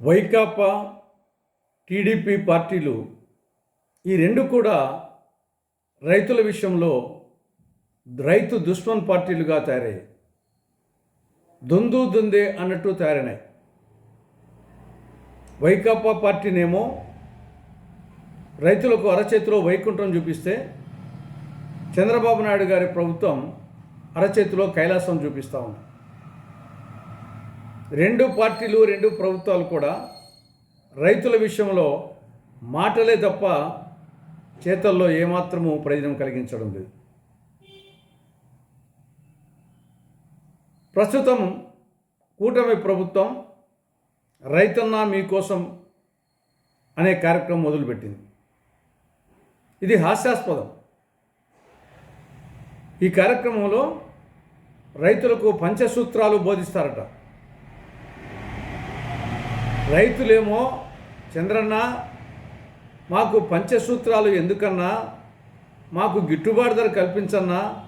Vaikapa TDP పార్టీలు ఈ రెండు కూడా రైతుల విషయంలో రైతు దుష్మన్ పార్టీలుగా తయారయ్యాయి. దొందు దొందే అన్నట్టు తయారైనాయి. వైకాపా పార్టీనేమో రైతులకు అరచేతిలో వైకుంఠం చూపిస్తే చంద్రబాబు నాయుడు గారి ప్రభుత్వం అరచేతిలో కైలాసం చూపిస్తూ ఉంది. రెండు పార్టీలు రెండు ప్రభుత్వాలు కూడా రైతుల విషయంలో మాటలే తప్ప చేతల్లో ఏమాత్రము ప్రయోజనం కలిగించడం లేదు. ప్రస్తుతం కూటమి ప్రభుత్వం రైతన్న మీకోసం అనే కార్యక్రమం మొదలుపెట్టింది. ఇది హాస్యాస్పదం. ఈ కార్యక్రమంలో రైతులకు పంచసూత్రాలు బోధిస్తారట. రైతులేమో చంద్రన్న మాకు పంచసూత్రాలు ఎందుకన్నా? మాకు గిట్టుబాటు ధర కల్పించన్నా?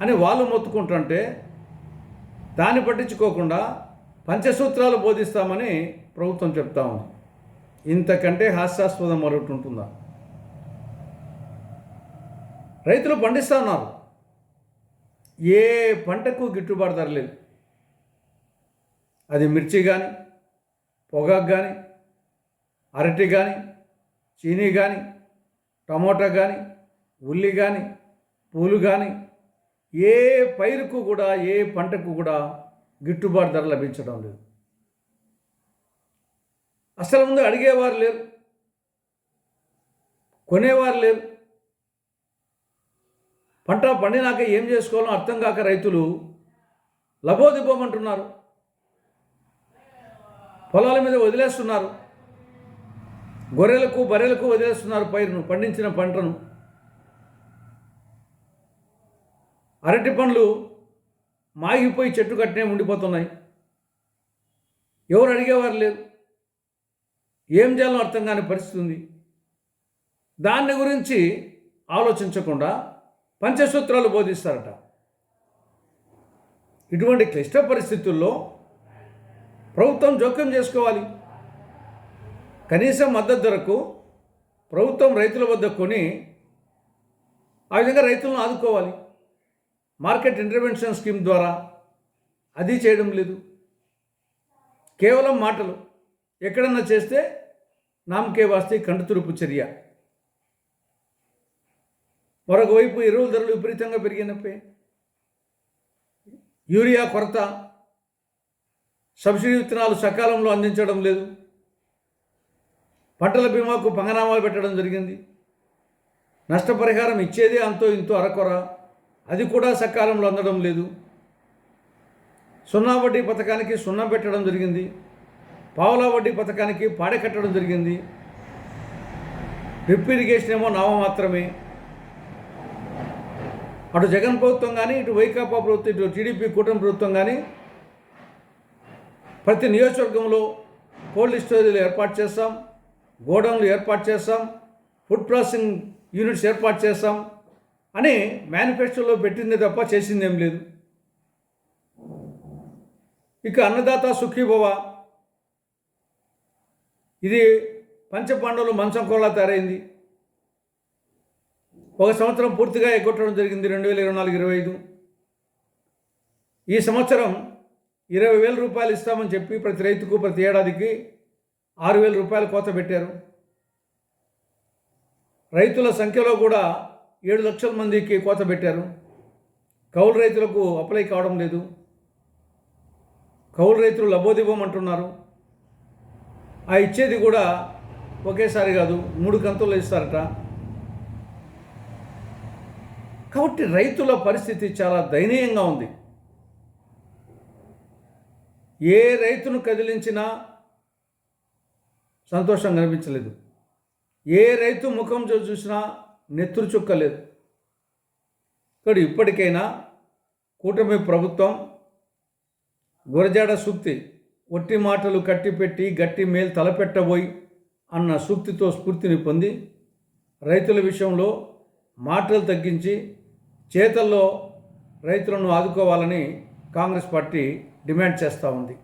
అని వాళ్ళు మొత్తుకుంటుంటే దాన్ని పట్టించుకోకుండా పంచసూత్రాలు బోధిస్తామని ప్రభుత్వం చెప్తా ఉంది. ఇంతకంటే హాస్యాస్పదం మరొకటి ఉంటుందా? రైతులు పండిస్తూ ఉన్నారు. ఏ పంటకు గిట్టుబాటు ధర లేదు. అది మిర్చి కానీ పొగాకు కానీ అరటి కానీ చీనీ కానీ టమోటా కానీ ఉల్లి కానీ పూలు కానీ ఏ పైరుకు కూడా ఏ పంటకు కూడా గిట్టుబాటు ధర లభించడం లేదు. అసలు ముందు అడిగేవారు లేరు. కొనేవారు లేరు. పంట పండినాక ఏం చేసుకోవాలో అర్థం కాక రైతులు లబోదిబ్బోమంటున్నారు పొలాల మీద వదిలేస్తున్నారు. గొర్రెలకు బర్రెలకు వదిలేస్తున్నారు పైరును పండించిన పంటను. అరటి పండ్లు మాగిపోయి చెట్టు కట్టినే ఉండిపోతున్నాయి. ఎవరు అడిగేవారు లేరు. ఏం చేయాలో అర్థం కాని పరిస్థితి ఉంది. దాన్ని గురించి ఆలోచించకుండా పంచసూత్రాలు బోధిస్తారట. ఇటువంటి క్లిష్ట పరిస్థితుల్లో ప్రభుత్వం జోక్యం చేసుకోవాలి. కనీసం మద్దతు ధరకు ప్రభుత్వం రైతుల వద్ద కొని ఆ విధంగా రైతులను ఆదుకోవాలి. మార్కెట్ ఇంటర్వెన్షన్ స్కీమ్ ద్వారా అది చేయడం లేదు. కేవలం మాటలు. ఎక్కడన్నా చేస్తే నామకే వాస్తే కంటుతురుపు చర్య. మరొక వైపు ఎరువుల ధరలు విపరీతంగా పెరిగినప్పే. యూరియా కొరత సబ్సిడీ విత్తనాలు సకాలంలో అందించడం లేదు. పంటల బీమాకు పంగనామాలు పెట్టడం జరిగింది. నష్టపరిహారం ఇచ్చేదే అంతో ఇంతో అరకొర. అది కూడా సకాలంలో అందడం లేదు. సున్నా వడ్డీ పథకానికి సున్నం పెట్టడం జరిగింది. పావులా వడ్డీ పథకానికి పాడె కట్టడం జరిగింది. డ్రిప్ ఇరిగేషన్ ఏమో నామ మాత్రమే. అటు జగన్ ప్రభుత్వం కానీ ఇటు వైకాపా ప్రభుత్వం ఇటు టీడీపీ కూటమి ప్రభుత్వం కానీ ప్రతి నియోజకవర్గంలో కోల్డ్ స్టోరేజ్లు ఏర్పాటు చేస్తాం గోడౌన్లు ఏర్పాటు చేస్తాం ఫుడ్ ప్రాసెసింగ్ యూనిట్స్ ఏర్పాటు చేస్తాం అని మేనిఫెస్టోలో పెట్టిందే తప్ప చేసిందేం లేదు. ఇక అన్నదాత సుఖీభవ. ఇది పంచపాండవులు మంచం కోలా తయారైంది. ఒక సంవత్సరం పూర్తిగా ఎగ్గొట్టడం జరిగింది రెండు వేల ఇరవై నాలుగు ఇరవై ఐదు. ఈ సంవత్సరం ఇరవై వేల రూపాయలు ఇస్తామని చెప్పి ప్రతి రైతుకు ప్రతి ఏడాదికి ఆరు వేల రూపాయలు కోత పెట్టారు. రైతుల సంఖ్యలో కూడా ఏడు లక్షల మందికి కోత పెట్టారు. కౌలు రైతులకు అప్లై కావడం లేదు. కౌలు రైతులు లబోదివ్వమంటున్నారు ఆ ఇచ్చేది కూడా ఒకేసారి కాదు మూడు కంతుల్లో ఇస్తారట. కాబట్టి రైతుల పరిస్థితి చాలా దయనీయంగా ఉంది. ఏ రైతును కదిలించినా సంతోషం కనిపించలేదు. ఏ రైతు ముఖం చూసినా నెత్తురు చుక్కలేదు. ఇక్కడ ఇప్పటికైనా కూటమి ప్రభుత్వం గురజాడ సూక్తి ఒట్టి మాటలు కట్టిపెట్టి గట్టి మేలు తలపెట్టబోయి అన్న సూక్తితో స్ఫూర్తిని పొంది రైతుల విషయంలో మాటలు తగ్గించి చేతల్లో రైతులను ఆదుకోవాలని కాంగ్రెస్ పార్టీ డిమాండ్ చేస్తూ ఉంది.